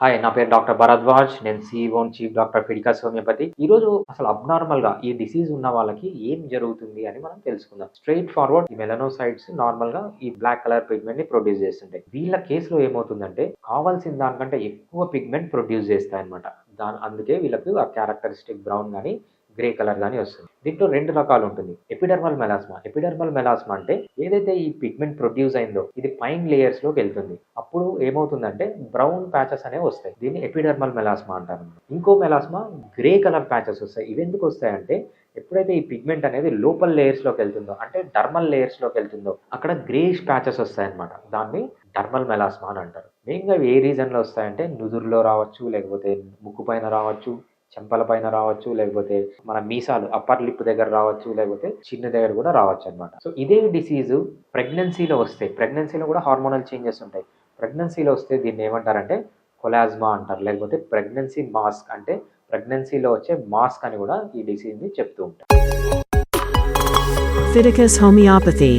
Hi నా పేరు doctor Bharadwaj నేను సిఇఓ చీఫ్ డాక్టర్ ఫిడికాస్ హోమియోపతి ఈ రోజు అసలు అబ్నార్మల్గా ఈ డిసీజ్ ఉన్న వాళ్ళకి ఏం జరుగుతుంది అని మనం తెలుసుకుందాం. స్ట్రైట్ ఫార్వర్డ్ ఈ మెలనోసైడ్స్ నార్మల్గా ఈ బ్లాక్ కలర్ పిగ్మెంట్ని ప్రొడ్యూస్ చేస్తుంటాయి. వీళ్ళ కేసులో ఏమవుతుందంటే కావాల్సిన దానికంటే ఎక్కువ పిగ్మెంట్ ప్రొడ్యూస్ చేస్తాయి అనమాట దాని అందుకే వీళ్ళకి ఆ క్యారెక్టరిస్టిక్ బ్రౌన్ కానీ గ్రే కలర్ కానీ వస్తుంది. దీంట్లో రెండు రకాలు ఉంటుంది. Epidermal melasma. ఎపిడర్మల్ మెలాస్మా అంటే ఏదైతే ఈ పిగ్మెంట్ ప్రొడ్యూస్ అయిందో ఇది పైన్ లేయర్స్లోకి వెళ్తుంది. అప్పుడు ఏమవుతుందంటే బ్రౌన్ ప్యాచెస్ అనేవి వస్తాయి. దీన్ని ఎపిడర్మల్ మెలాస్మా అంటారు ఇంకో మెలాస్మా గ్రే కలర్ ప్యాచెస్ వస్తాయి. ఇవి ఎందుకు వస్తాయంటే ఎప్పుడైతే ఈ పిగ్మెంట్ అనేది లోపల్ లేయర్స్లోకి వెళ్తుందో అంటే డర్మల్ లేయర్స్లోకి వెళ్తుందో అక్కడ గ్రేష్ ప్యాచెస్ వస్తాయన్నమాట. దాన్ని డర్మల్ మెలాస్మా అని అంటారు. మెయిన్గా ఏ రీజన్లో వస్తాయంటే నుదురులో రావచ్చు లేకపోతే ముక్కు పైన రావచ్చు చెంపల పైన రావచ్చు లేకపోతే మన మీసాలు అప్పర్ లిప్ దగ్గర రావచ్చు లేకపోతే చిన్న దగ్గర కూడా రావచ్చు అనమాట సో ఇదే డిసీజ్ ప్రెగ్నెన్సీలో వస్తే ప్రెగ్నెన్సీలో కూడా హార్మోనల్ చేంజెస్ ఉంటాయి. ప్రెగ్నెన్సీలో వస్తే దీన్ని ఏమంటారంటే కొలాజ్మా అంటారు. లేకపోతే ప్రెగ్నెన్సీ మాస్క్ అంటే ప్రెగ్నెన్సీలో వచ్చే మాస్క్ అని కూడా ఈ డిసీజ్ని చెప్తూ ఉంటారు. Fiticus homeopathy.